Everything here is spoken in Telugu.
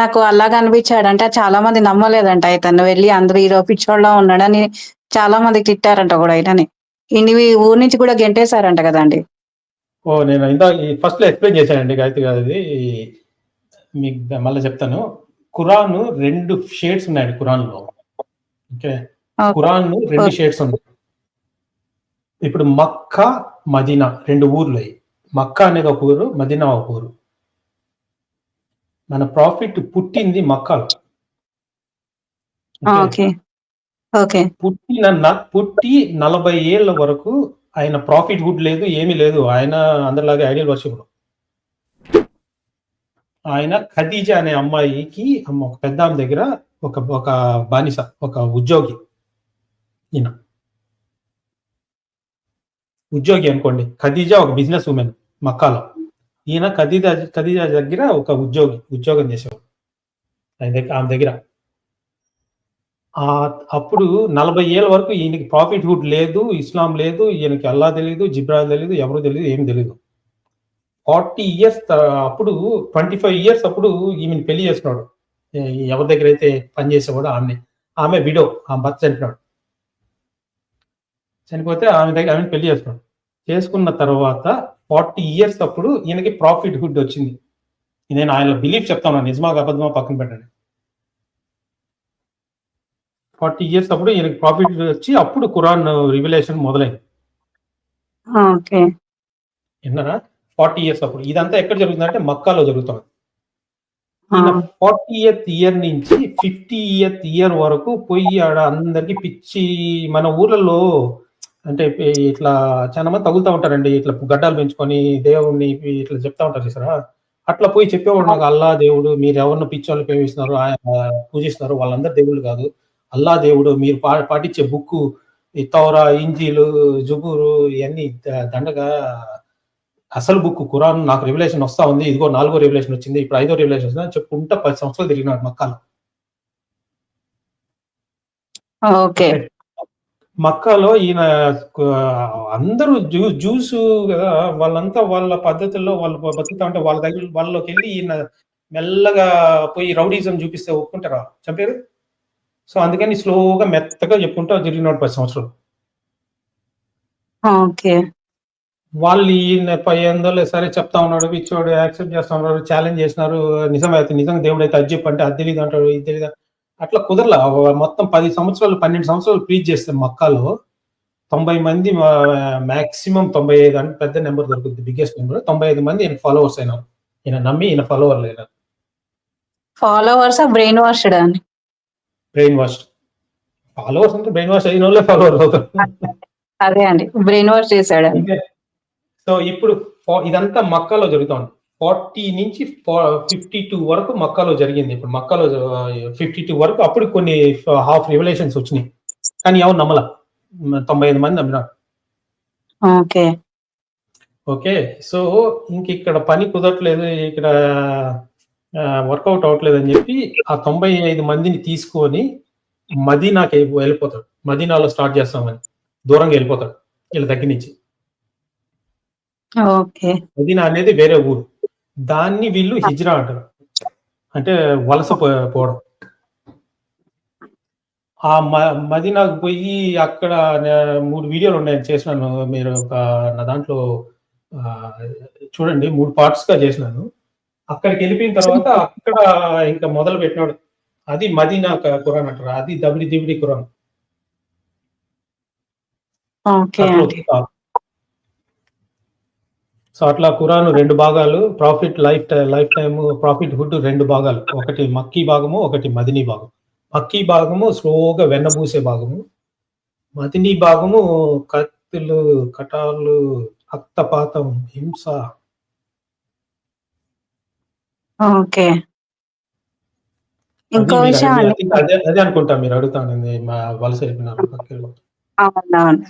నాకు అల్లా కనిపించాడంట చాలా మంది నమ్మలేదంట ఇతను వెళ్ళి అందరూ హీరో పిచ్చోళ్ళ ఉన్నాడని చాలా మంది తిట్టారంట కూడా ఇతని ఇన్ని ఊరి నుంచి కూడా గెంటేశారంట కదండి. ఓ నేను ఇందా ఫస్ట్లో ఎక్స్ప్లెయిన్ చేశానండి గాయత్రి గారు ఇది మీకు మళ్ళీ చెప్తాను. ఖురాన్ రెండు షేడ్స్ ఉన్నాయండి ఖురాన్లో ఓకే. ఖురాన్ రెండు షేడ్స్ ఉన్నాయి. ఇప్పుడు మక్కా మదీనా రెండు ఊర్లు మక్కా అనేది ఒక ఊరు మదీనా ఒక ఊరు. మన ప్రాఫిట్ పుట్టింది మక్కాలో ఓకే? ఓకే. ఓకే. పుట్టిన పుట్టి నలభై ఏళ్ళ వరకు ఆయన ప్రాఫిట్ హుడ్ లేదు ఏమీ లేదు. ఆయన అందరిలాగే ఐడియల్ వర్షిప్ ఆయన ఖదీజా అనే అమ్మాయికి అమ్మ- ఒక పెద్ద ఆమె దగ్గర ఒక ఒక బానిస ఒక ఉద్యోగి ఈయన. ఉద్యోగి అనుకోండి. ఖదీజా ఒక బిజినెస్ ఉమెన్ మక్కాలో ఈయన ఖదీజా ఖదీజా దగ్గర ఒక ఉద్యోగి ఉద్యోగం చేసేవాడు. ఆయన దగ్గర ఆమె దగ్గర. అప్పుడు నలభై ఏళ్ళ వరకు ఈయనకి ప్రాఫిట్ హుడ్ లేదు ఇస్లాం లేదు ఈయనకి అల్లా తెలియదు జిబ్రా తెలియదు ఎవరు తెలియదు ఏం తెలియదు ఫార్టీ ఇయర్స్ అప్పుడు ట్వంటీ ఫైవ్ ఇయర్స్ అప్పుడు ఈమెను పెళ్ళి చేసినాడు. ఎవరి దగ్గర అయితే పనిచేసేవాడు ఆమె. ఆమె విడో ఆమె భర్త చనిపోయాడు చనిపోతే ఆమె దగ్గర ఆమెను పెళ్ళి చేస్తున్నాడు చేసుకున్న తర్వాత ఫార్టీ ఇయర్స్ అప్పుడు ఈయనకి ప్రాఫిట్ హుడ్ వచ్చింది. నేను ఆయన బిలీఫ్ చెప్తాను నిజమా అబద్ధమా పక్కన పెట్టండి. ఫార్టీ ఇయర్స్ అప్పుడు ఈయనకి ప్రాఫిట్ వచ్చి అప్పుడు ఖురాన్ రివిలేషన్ మొదలైంది. విన్నారా? ఫార్టీ ఇయర్స్ అప్పుడు. ఇదంతా ఎక్కడ జరుగుతుందంటే మక్కాలో జరుగుతుంది. ఫార్టీ ఇయర్త్ ఇయర్ నుంచి ఫిఫ్టీ ఇయర్త్ ఇయర్ వరకు పోయి ఆడ అందరికి పిచ్చి మన ఊర్లలో అంటే ఇట్లా చాలా మంది తగులుతూ ఉంటారండి. ఇట్లా గడ్డాలు పెంచుకొని దేవుడిని ఇట్లా చెప్తా ఉంటారు చూసారా? అట్లా పోయి చెప్పేవాడు నాకు అల్లా దేవుడు మీరు ఎవరిని పిచ్చోళ్ళు ప్రేమిస్తున్నారు ఆయన పూజిస్తున్నారు వాళ్ళందరూ దేవుళ్ళు కాదు. అల్లా దేవుడు మీరు పా పాటించే బుక్ ఈ తౌరా ఇంజీలు జుబూరు ఇవన్నీ దండగా అసలు బుక్ కురాన్ నాకు రెవల్యూషన్ వస్తా ఉంది. ఇదిగో నాలుగో రెవల్యూషన్ వచ్చింది. ఇప్పుడు ఐదో రెవల్యూషన్ వచ్చింది అని చెప్పుకుంటా పది సంవత్సరాలు తిరిగినాడు మక్కాలో. ఓకే. మక్కాలో ఈయన అందరూ జూ జ్యూస్ కదా వాళ్ళంతా వాళ్ళ పద్ధతుల్లో వాళ్ళు బతుకుతా ఉంటే వాళ్ళ దగ్గర వాళ్ళలోకి వెళ్ళి ఈయన మెల్లగా పోయి రౌడీజం చూపిస్తే ఒప్పుకుంటారా? చంపారు? సో అందుకని స్లోగా మెత్తగా చెప్పుకుంటా తిరిగినాడు పది సంవత్సరాలు. ఓకే. వాళ్ళు ఈయన పై ఏందో సరే చెప్తా ఉన్నాడు పిచ్చోడు యాక్సెప్ట్ చేస్తా ఉన్నాడు ఛాలెంజ్ చేసినారు నిజమే అయితే నిజంగా దేవుడు అయితే అది చెప్పు అంటే అది తెలియదు అంటాడు ఇది తెలియదు అట్లా కుదరలా. మొత్తం పది సంవత్సరాలు పన్నెండు సంవత్సరాలు ప్రీచ్ చేస్తే మక్కాలో తొంభై మంది మాక్సిమం తొంభై ఐదు అంటే పెద్ద నెంబర్ దొరుకుతుంది బిగ్గెస్ట్ నెంబర్ తొంభై ఐదు మంది ఈయన ఫాలోవర్స్ అయినారు. ఈయన నమ్మి ఈయన ఫాలోవర్ అయినారు. ఫాలోవర్స్ బ్రెయిన్ వాష్డ్ అని బ్రెయిన్ వాష్ ఫాలోవర్స్ అంటే బ్రెయిన్ వాష్ అయిన వాళ్ళే ఫాలోవర్స్ అవుతారు. అదే అండి. బ్రెయిన్ వాష్ చేశాడు. సో ఇప్పుడు ఇదంతా మక్కాలో జరుగుతోంది ఫార్టీ నుంచి ఫిఫ్టీ టూ వరకు మక్కాలో జరిగింది. ఇప్పుడు మక్కాలో ఫిఫ్టీ టూ వరకు అప్పుడు కొన్ని హాఫ్ రివలేషన్స్ వచ్చినాయి. కానీ ఎవరు నమ్మల. తొంభై ఐదు మంది నమ్మినారు. ఓకే. ఓకే. సో ఇంక ఇక్కడ పని కుదరట్లేదు. ఇక్కడ వర్కౌట్ అవ్వట్లేదు అని చెప్పి ఆ తొంభై ఐదు మందిని తీసుకొని మదీనాకి వెళ్ళిపోతాడు. మదీనాలో స్టార్ట్ చేస్తామని. దూరంగా వెళ్ళిపోతాడు. వీళ్ళ దగ్గర నుంచి. మదీనా అనేది వేరే ఊరు. దాన్ని వీళ్ళు హిజ్రా అంటారు. అంటే వలస పో- పోవడం. ఆ మదీనాకు పోయి అక్కడ మూడు వీడియోలు ఉన్నాయి. చేసినాను. మీరు ఒక నా దాంట్లో చూడండి. మూడు పార్ట్స్గా చేసినాను. అక్కడికి వెళ్ళిపోయిన తర్వాత అక్కడ ఇంకా మొదలు పెట్టినాడు అది మదీనా క- ఖురాన్ అంటారు. అది దబిడి దిబిడి ఖురాన్ ఓకే అట్లా అండి వస్తుంది. సో అట్లా ఖురాన్ రెండు భాగాలు prophet life lifetime prophethood రెండు భాగాలు. ఒకటి మక్కీ భాగము ఒకటి మదినీ భాగం మక్కీ భాగము స్లోగా వెన్నబూసే భాగము. మదినీ భాగము కత్తులు కటాలు రక్తపాతం హింస. ఓకే. ఇంకో విషయం అదే అదే అనుకుంటా మీరు అడుగుతాను మా వలస. అవునవును.